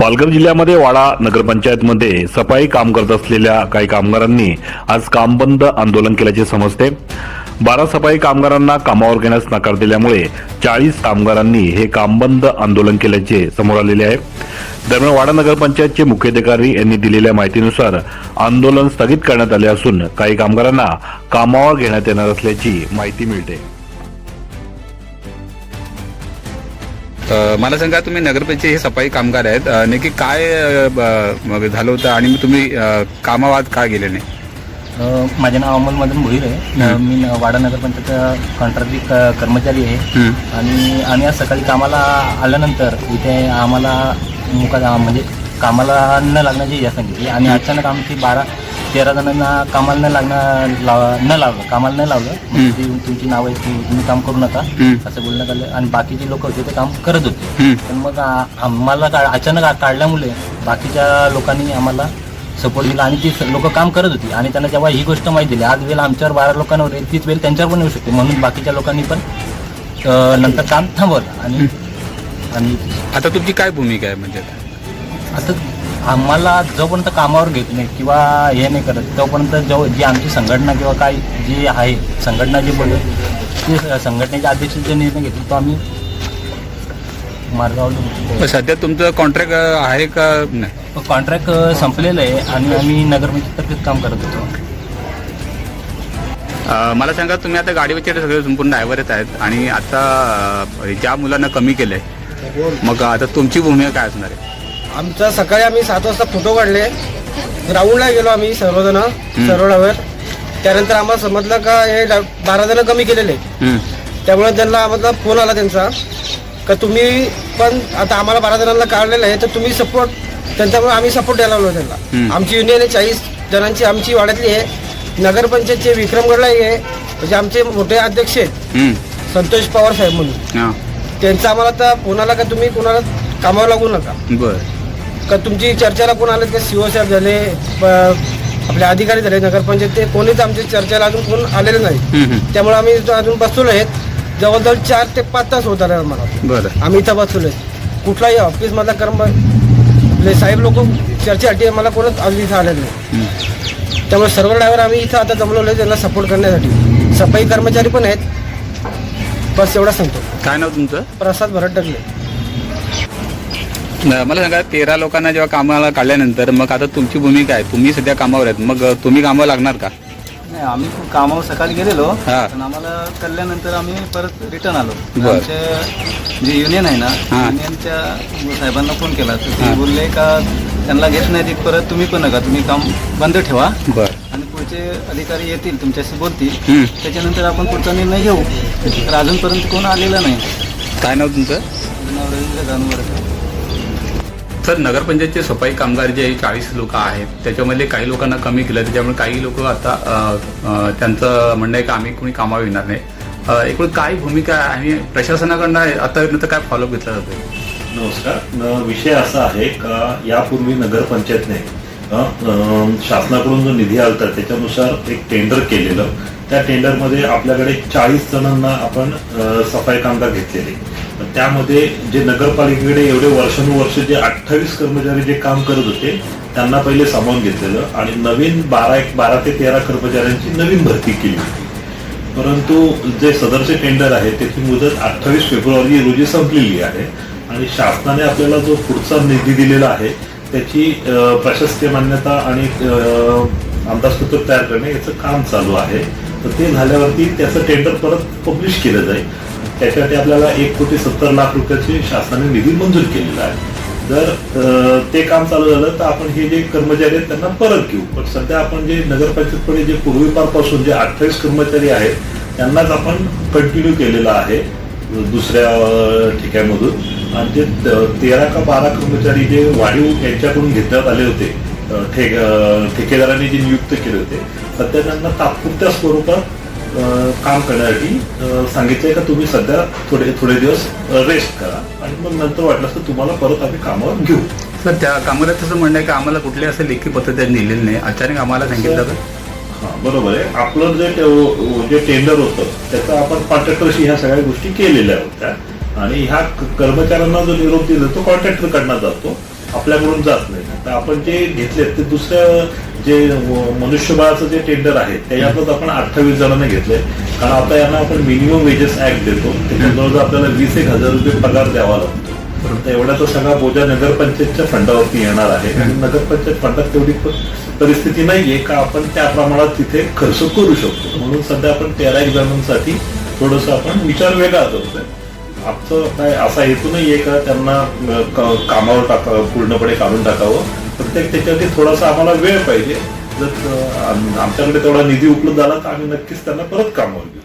पालघर जिल्ह्यामध्ये वाडा नगरपंचायतमध्ये सफाई काम करत असलेल्या काही कामगारांनी आज काम बंद आंदोलन केल्याचे समजते. बारा सफाई कामगारांना कामावर घेण्यास नकार दिल्यामुळे चाळीस कामगारांनी हे काम बंद आंदोलन केल्याचे समोर आलेले आहे. दरम्यान वाडा नगरपंचायतचे मुख्याधिकारी यांनी दिलेल्या माहितीनुसार आंदोलन स्थगित करण्यात आले असून काही कामगारांना कामावर घेण्यात येणार असल्याची माहिती मिळते. मला सांगा तुम्ही नगरपंचायत हे सफाई कामगार आहेत. नक्की काय झालं होतं आणि तुम्ही कामावाद का गेले नाही? माझे नाव अमोल मदन भोईर आहे. मी न- वाडा नगरपंचायत कंत्राटी क- कर्मचारी आहे. हं. आणि आम्ही आज सकाळी कामाला आल्यानंतर इथे आम्हाला मुका म्हणजे कामाला न लागण्याची या सांगितली आणि अचानक आमची बारा तेरा जणांना कामाला न लागणार लाव न लावलं कामाला न लावलं. म्हणजे ती- तुमची नाव आहे ती तुम्ही काम करू नका. असं बोलण्यात आलं. आणि बाकीचे लोक होते ते काम करत होते. पण मग आ- आम्हाला का अचानक आ- काढल्यामुळे बाकीच्या लोकांनी आम्हाला सपोर्ट दिला आणि ती लोक काम करत होती. आणि त्यांना जेव्हा ही गोष्ट माहिती दिली आज वेळ आमच्यावर बारा लोकांवर येईल तीच वेळ त्यांच्यावर पण येऊ शकते. म्हणून बाकीच्या लोकांनी पण अ, नंतर काम थांबवलं. आणि आणि आता तुमची काय भूमिका आहे म्हणजे? आता आम्हाला जोपर्यंत कामावर घेत नाही किंवा हे नाही करत तोपर्यंत जो जी आमची संघटना किंवा काय जी आहे संघटना जी बोलत ती संघटनेच्या अध्यक्ष जे निर्णय घेतील तो आम्ही मार्गावर सध्या तुमचं कॉन्ट्रॅक्ट आहे का नाही? कॉन्ट्रॅक्ट संपलेलं आहे आणि आम्ही नगरपंचायतर्फेच काम करत होतो. मला सांगा तुम्ही आता गाडीवरचे सगळे संपूर्ण ड्रायव्हर येत आहेत आणि आता ज्या मुलांना कमी केलंय मग आता तुमची भूमिका काय असणार आहे? आमचा सकाळी आम्ही सात वाजता फोटो काढले. ग्राउंडला गेलो आम्ही सर्वजण सर्वडावर. त्यानंतर आम्हाला समजलं का हे बारा जण कमी केलेले. त्यामुळे त्यांना आम्हाला फोन आला त्यांचा का तुम्ही पण आता आम्हाला बारा जणांना काढलेलं आहे तर तुम्ही सपोर्ट त्यांच्यामुळे आम्ही सपोर्ट द्यायला लागलो. त्यांना. आमची युनियन आहे चाळीस जणांची आमची वाड्यातली आहे. नगरपंचायतचे विक्रमगडलाही आहे. म्हणजे आमचे मोठे अध्यक्ष आहेत. संतोष पवार साहेब म्हणून. त्यांचा आम्हाला आता फोन आला का तुम्ही कोणाला कामावर लागू नका. बरं. का तुमची चर्चेला कोण आले? का सीओ साहेब झाले आपले अधिकारी झाले नगरपंचायत ते कोणीच आमची चर्चेला अजून कोण आलेले नाही. त्यामुळे आम्ही अजून बसलो आहेत. जवळजवळ चार ते पाच तास होत आले आम्हाला. बरं. आम्ही इथं बसलो आहेत कुठलाही ऑफिसमधला कर्म आपले साहेब लोक चर्चेसाठी आम्हाला कोणच अजून इथं आलेलं नाही. त्यामुळे सर्व ड्रायव्हर आम्ही इथं आता जमलो आहे त्यांना सपोर्ट करण्यासाठी. सफाई कर्मचारी पण आहेत. बस एवढा सांगतो. काय नाव तुमचं? प्रसाद भरत टाकले मला सांगा तेरा लोकांना जेव्हा कामाला काढल्यानंतर मग आता तुमची भूमिका आहे तुम्ही सध्या कामावर आहेत मग तुम्ही कामावर लागणार का नाही आम्ही खूप कामावर सकाळी गेलेलो हा. पण आम्हाला कळल्यानंतर आम्ही परत रिटर्न आलो बर. आमचे जे युनियन आहे ना हा. युनियनच्या साहेबांना फोन केला तर. ते बोलले का त्यांना घेत नाही ते परत तुम्ही पण नका तुम्ही काम बंद ठेवा बरं आणि पुढचे अधिकारी येतील तुमच्याशी बोलतील. त्याच्यानंतर आपण पुढचा निर्णय घेऊ तर अजूनपर्यंत कोण आलेला नाही काय नाव तुमचं नाव रवींद्र जानवर सर नगरपंचायतचे सफाई कामगार जे चाळीस लोक आहेत त्याच्यामध्ये काही लोकांना कमी केलं त्याच्यामुळे काही लोक आता त्यांचं म्हणणं आहे की आम्ही कोणी कामावर येणार नाही. एकूण काय भूमिका आहे आणि प्रशासनाकडनं आतापर्यंत काय फॉलोअप घेतला जातो नमस्कार. विषय असा आहे का यापूर्वी नगरपंचायतने शासनाकडून जो निधी आलता त्याच्यानुसार एक टेंडर केलेलं. त्या टेंडरमध्ये आपल्याकडे चाळीस जणांना आपण सफाई कामगार घेतलेले. त्यामध्ये जे नगरपालिकेकडे एवढे वर्षानुवर्ष जे अठ्ठावीस कर्मचारी जे काम करत होते त्यांना पहिले सामावून घेतलेलं आणि नवीन बारा एक बारा ते तेरा कर्मचाऱ्यांची नवीन भरती केली होती. परंतु जे सदरचे टेंडर आहे त्याची मुदत अठ्ठावीस फेब्रुवारी रोजी संपलेली आहे आणि शासनाने आपल्याला जो पुढचा निधी दिलेला आहे त्याची प्रशस्त मान्यता आणि अंदाजपत्रक तयार करणे याचं काम चालू आहे. तर ते झाल्यावरती त्याचं टेंडर परत पब्लिश केलं जाईल. त्याच्यासाठी आपल्याला एक कोटी सत्तर लाख रुपयाची शासनाने निधी मंजूर केलेला आहे. जर ते काम चालू झालं तर आपण हे जे कर्मचारी आहेत त्यांना परत घेऊ. पण सध्या आपण जे नगरपंचायतकडे जे पूर्वीपारपासून जे अठ्ठावीस कर्मचारी आहेत त्यांनाच आपण कंटिन्यू केलेलं आहे दुसऱ्या ठिकाणमधून. आणि जे तेरा का बारा कर्मचारी जे वाढीव यांच्याकडून घेण्यात आले होते ठेकेदारांनी जे नियुक्त केले होते सध्या त्यांना तात्पुरत्या स्वरूपात काम करण्यासाठी अ, सांगितलंय का तुम्ही सध्या थोडे थोडे दिवस रेस्ट करा. आणि मग नंतर वाटलं तर तुम्हाला परत आम्ही कामावर घेऊ. सर त्या कामगाराचं म्हणणं आहे की आम्हाला कुठले असं लेखी पत्र त्यांनी दिलेलं नाही. अचानक आम्हाला सांगितलं तर हा बरोबर आहे. आपलं जे जे टेंडर होतं त्याचं आपण कॉन्ट्रॅक्टरशी ह्या सगळ्या गोष्टी केलेल्या होत्या. आणि ह्या क- कर्मचाऱ्यांना जो निरोप दिला तो कॉन्ट्रॅक्टर कडनं जातो. आपल्याकडून जात नाही. तर आपण जे घेतले ते दुसऱ्या जे मनुष्यबळाचं जे टेंडर आहे त्याच्यातच आपण अठ्ठावीस जणांना घेतले. कारण आता यांना आपण मिनिमम वेजेस ऍक्ट देतो. त्याच्याजवळ आपल्याला वीस एक हजार रुपये पगार द्यावा लागतो. तर एवढा तो सगळा बोजा नगरपंचायतच्या फंडावरती येणार आहे. आणि नगरपंचायत फंडात तेवढी परिस्थिती नाहीये का आपण त्या प्रमाणात तिथे खर्च करू शकतो. म्हणून सध्या आपण तेरा एक जणांसाठी थोडस आपण विचार वेगळा करतोय. आमचं काय असा हेतू नाहीये का त्यांना कामावर टाका पूर्णपणे काढून टाकावं? प्रत्येक त्याच्यासाठी थोडासा आम्हाला वेळ पाहिजे. जर आमच्याकडे तेवढा निधी उपलब्ध झाला तर आम्ही नक्कीच त्यांना परत कामावर घेऊ.